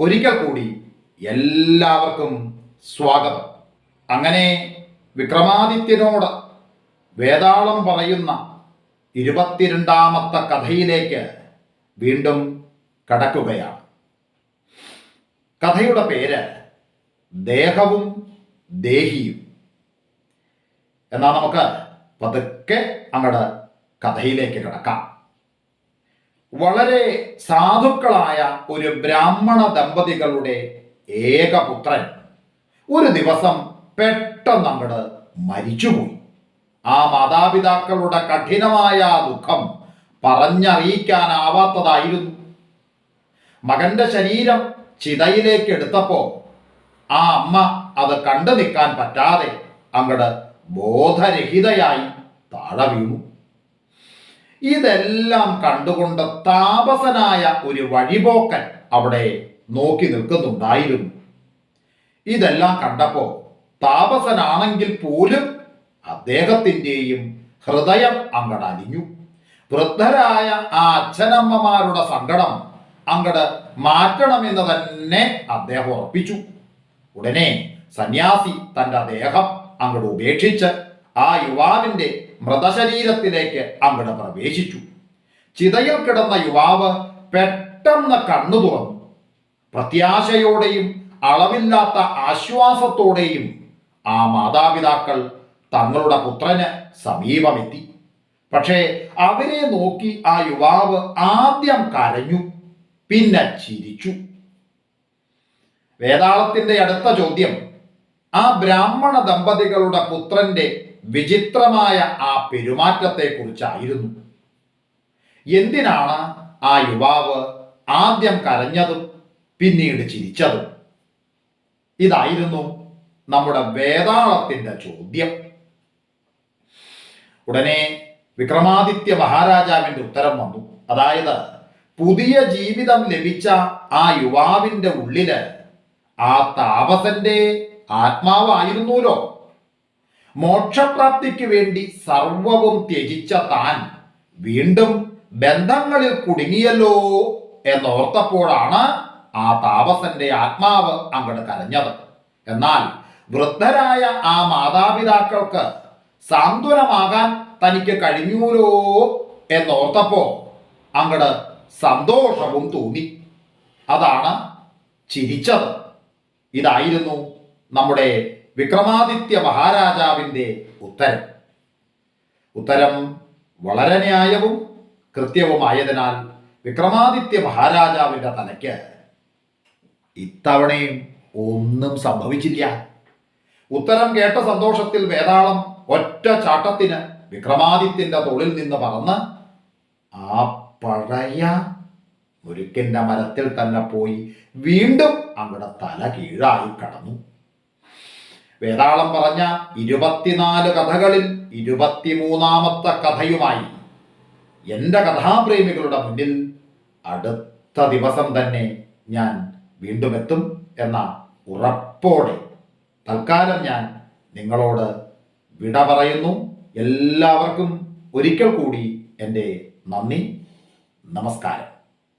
ഒരിക്കൽ കൂടി എല്ലാവർക്കും സ്വാഗതം. അങ്ങനെ വിക്രമാദിത്യനോട് വേതാളം പറയുന്ന ഇരുപത്തിരണ്ടാമത്തെ കഥയിലേക്ക് വീണ്ടും കടക്കുകയാണ്. കഥയുടെ പേര് ദേഹവും ദേഹിയും. എന്നാൽ നമുക്ക് പതുക്കെ അങ്ങോട്ട് കഥയിലേക്ക് കിടക്കാം. വളരെ സാധുക്കളായ ഒരു ബ്രാഹ്മണ ദമ്പതികളുടെ ഏകപുത്രൻ ഒരു ദിവസം പെട്ടെന്ന് അങ്ങോട്ട് മരിച്ചുപോയി. ആ മാതാപിതാക്കളുടെ കഠിനമായ ദുഃഖം പറഞ്ഞറിയിക്കാനാവാത്തതായിരുന്നു. മകന്റെ ശരീരം ചിതയിലേക്ക് എടുത്തപ്പോ ആ അമ്മ അത് കണ്ടു നിൽക്കാൻ പറ്റാതെ അങ്ങട് ബോധരഹിതയായി താഴെ വീണു. ഇതെല്ലാം കണ്ടുകൊണ്ട് താപസനായ ഒരു വഴിപോക്കൻ അവിടെ നോക്കി നിൽക്കുന്നുണ്ടായിരുന്നു. ഇതെല്ലാം കണ്ടപ്പോ താപസനാണെങ്കിൽ പോലും അദ്ദേഹത്തിന്റെയും ഹൃദയം അങ്ങട് അലിഞ്ഞു. വൃദ്ധരായ ആ അച്ഛനമ്മമാരുടെ സങ്കടം അങ്ങട് മാറ്റണമെന്ന് തന്നെ അദ്ദേഹം ഉറപ്പിച്ചു. ഉടനെ സന്യാസി തന്റെ ദേഹം അങ്ങോട്ട് ഉപേക്ഷിച്ച് ആ യുവാവിന്റെ മൃതശരീരത്തിലേക്ക് അങ്ങോട്ട് പ്രവേശിച്ചു. ചിതയിൽ കിടന്ന യുവാവ് പെട്ടെന്ന് കണ്ണു തുറന്നു. പ്രത്യാശയോടെയും അളവില്ലാത്ത ആശ്വാസത്തോടെയും ആ മാതാപിതാക്കൾ തങ്ങളുടെ പുത്രന് സമീപമെത്തി. പക്ഷേ അവരെ നോക്കി ആ യുവാവ് ആദ്യം കരഞ്ഞു പിന്നെ ചിരിച്ചു. വേദാളത്തിന്റെ അടുത്ത ചോദ്യം ആ ബ്രാഹ്മണ ദമ്പതികളുടെ പുത്രന്റെ വിചിത്രമായ ആ പെരുമാറ്റത്തെ കുറിച്ചായിരുന്നു എന്തിനാണ് ആ യുവാവ് ആദ്യം കരഞ്ഞതും പിന്നീട് ചിരിച്ചതും? ഇതായിരുന്നു നമ്മുടെ വേതാളത്തിന്റെ ചോദ്യം. ഉടനെ വിക്രമാദിത്യ മഹാരാജാവിന്റെ ഉത്തരം വന്നു. അതായത് പുതിയ ജീവിതം ലഭിച്ച ആ യുവാവിന്റെ ഉള്ളിൽ ആ താപസന്റെ ആത്മാവായിരുന്നല്ലോ മോക്ഷപ്രാപ്തിക്ക് വേണ്ടി സർവവും ത്യജിച്ച താൻ വീണ്ടും ബന്ധങ്ങളിൽ കുടുങ്ങിയല്ലോ എന്നോർത്തപ്പോഴാണ് ആ താപസന്റെ ആത്മാവ് അങ്ങട് കരഞ്ഞത്. എന്നാൽ വൃദ്ധരായ ആ മാതാപിതാക്കൾക്ക് സാന്ത്വനമാകാൻ തനിക്ക് കഴിഞ്ഞൂലോ എന്നോർത്തപ്പോ അങ്ങട് സന്തോഷവും തോന്നി. അതാണ് ചിരിച്ചത്. ഇതായിരുന്നു നമ്മുടെ വിക്രമാദിത്യ മഹാരാജാവിന്റെ ഉത്തരം. ഉത്തരം വളരെ ന്യായവും കൃത്യവുമായതിനാൽ വിക്രമാദിത്യ മഹാരാജാവിന്റെ തലയ്ക്ക് ഇത്തവണയും ഒന്നും സംഭവിച്ചില്ല. ഉത്തരം കേട്ട സന്തോഷത്തിൽ വേതാളം ഒറ്റ ചാട്ടത്തിന് വിക്രമാദിത്യന്റെ തോളിൽ നിന്ന് പറന്ന് ആ പഴയ മുരുക്കിന്റെ മരത്തിൽ തന്നെ പോയി വീണ്ടും അങ്ങടെ തല കീഴായി കടന്നു. വേതാളം പറഞ്ഞ ഇരുപത്തിനാല് കഥകളിൽ ഇരുപത്തിമൂന്നാമത്തെ കഥയുമായി എന്റെ കഥാപ്രേമികളുടെ മുന്നിൽ അടുത്ത ദിവസം തന്നെ ഞാൻ വീണ്ടും എത്തും എന്ന ഉറപ്പോടെ തൽക്കാലം ഞാൻ നിങ്ങളോട് വിട പറയുന്നു. എല്ലാവർക്കും ഒരിക്കൽ കൂടി എന്റെ നന്ദി. നമസ്കാരം.